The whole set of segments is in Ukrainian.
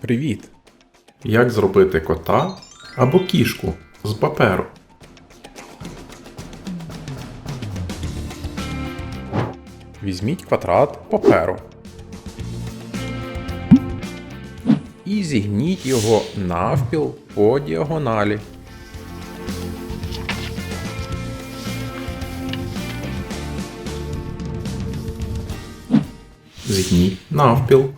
Привіт! Як зробити кота або кішку з паперу? Візьміть квадрат паперу. І зігніть його навпіл по діагоналі. Зігніть навпіл.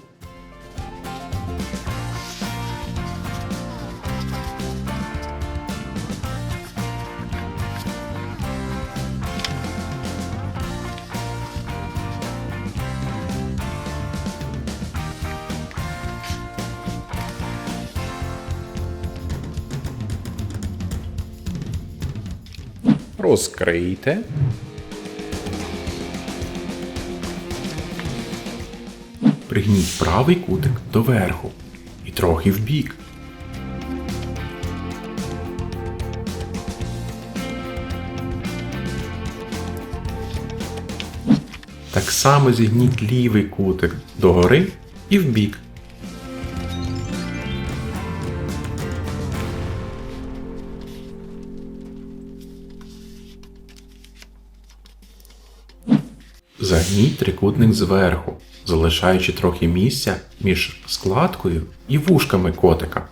Розкрийте. Пригніть правий кутик доверху і трохи вбік. Так само зігніть лівий кутик догори і вбік. Загніть трикутник зверху, залишаючи трохи місця між складкою і вушками котика.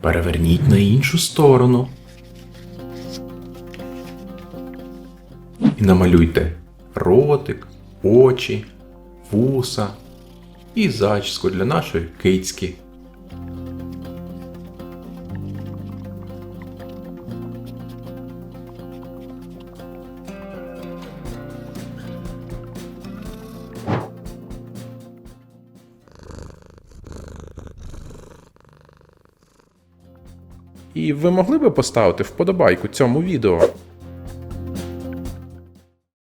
Переверніть на іншу сторону. І намалюйте ротик, очі, вуса і зачіску для нашої кицьки. І ви могли би поставити вподобайку цьому відео.